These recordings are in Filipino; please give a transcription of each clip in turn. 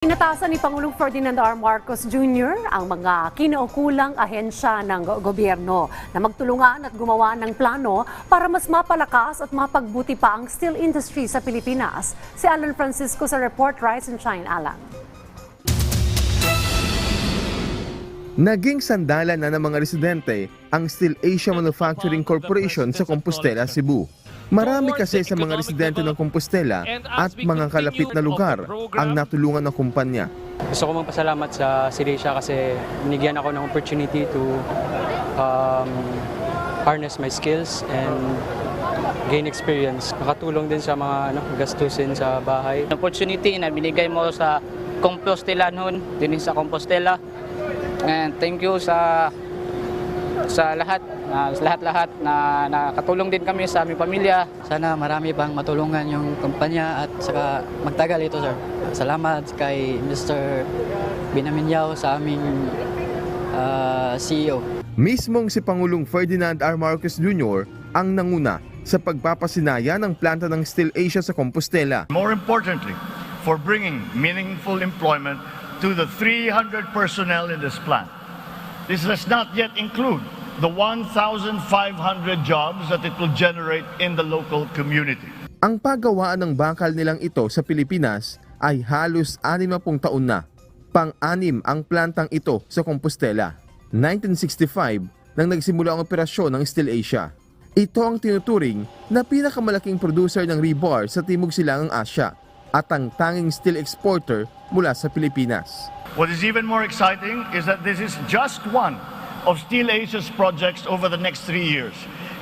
Inatasan ni Pangulong Ferdinand R. Marcos Jr. ang mga kinaukulang ahensya ng go- gobyerno na magtulungan at gumawa ng plano para mas mapalakas at mapagbuti pa ang steel industry sa Pilipinas. Si Alan Francisco sa report Rise and Shine, Alan. Naging sandalan na ng mga residente ang Steel Asia Manufacturing Corporation sa Compostela, Cebu. Marami kasi sa mga residente ng Compostela at mga kalapit na lugar ang natulungan ng kumpanya. Gusto ko magpasalamat sa Silesia kasi binigyan ako ng opportunity to um, harness my skills and gain experience. Nakatulong din sa mga ano, gastusin sa bahay. opportunity na binigay mo sa Compostela noon, din sa Compostela. And thank you sa sa lahat, na, sa lahat-lahat na nakatulong din kami sa aming pamilya. Sana marami pang matulungan yung kumpanya at saka magtagal ito, sir. Salamat kay Mr. Binaminyaw sa aming ah, CEO. Mismong si Pangulong Ferdinand R. Marcos Jr. ang nanguna sa pagpapasinaya ng planta ng Steel Asia sa Compostela. More importantly, for bringing meaningful employment to the 300 personnel in this plant. This does not yet include the 1,500 jobs that it will generate in the local community. Ang paggawaan ng bakal nilang ito sa Pilipinas ay halos 60 taon na. Pang-anim ang plantang ito sa Compostela. 1965 nang nagsimula ang operasyon ng Steel Asia. Ito ang tinuturing na pinakamalaking producer ng rebar sa Timog Silangang Asya at ang tanging steel exporter mula sa Pilipinas. What is even more exciting is that this is just one of Steel Asia's projects over the next three years,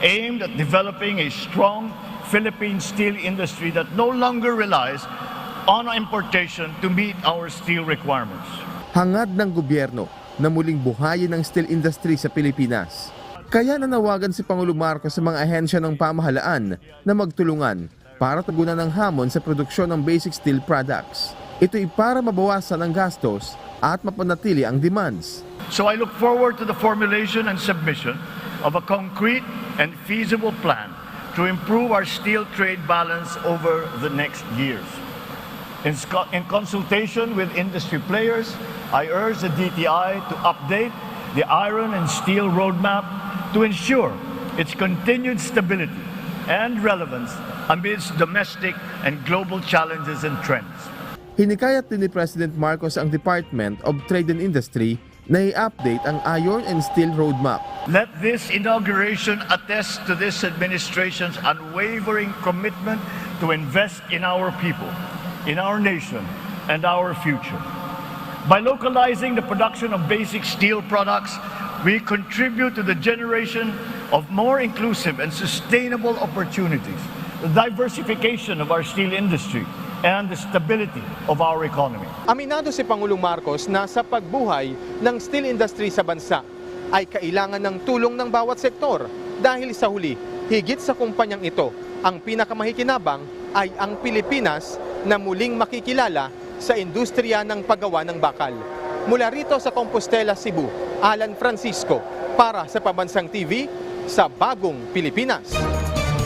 aimed at developing a strong Philippine steel industry that no longer relies on importation to meet our steel requirements. hangad ng gobyerno na muling buhayin ang steel industry sa Pilipinas. Kaya nanawagan si Pangulo Marcos sa mga ahensya ng pamahalaan na magtulungan para tugunan ng hamon sa produksyon ng basic steel products. Ito'y para mabawasan ang gastos at mapanatili ang demands. So I look forward to the formulation and submission of a concrete and feasible plan to improve our steel trade balance over the next years. In, in consultation with industry players, I urge the DTI to update the iron and steel roadmap to ensure its continued stability and relevance amidst domestic and global challenges and trends. Hinikayat ni President Marcos ang Department of Trade and Industry na i-update ang iron and steel roadmap. Let this inauguration attest to this administration's unwavering commitment to invest in our people, in our nation, and our future. By localizing the production of basic steel products, we contribute to the generation of more inclusive and sustainable opportunities, the diversification of our steel industry, and the stability of our economy. Aminado si Pangulong Marcos na sa pagbuhay ng steel industry sa bansa ay kailangan ng tulong ng bawat sektor dahil sa huli, higit sa kumpanyang ito, ang pinakamahikinabang ay ang Pilipinas na muling makikilala sa industriya ng paggawa ng bakal. Mula rito sa Compostela, Cebu, Alan Francisco para sa Pabansang TV sa Bagong Pilipinas.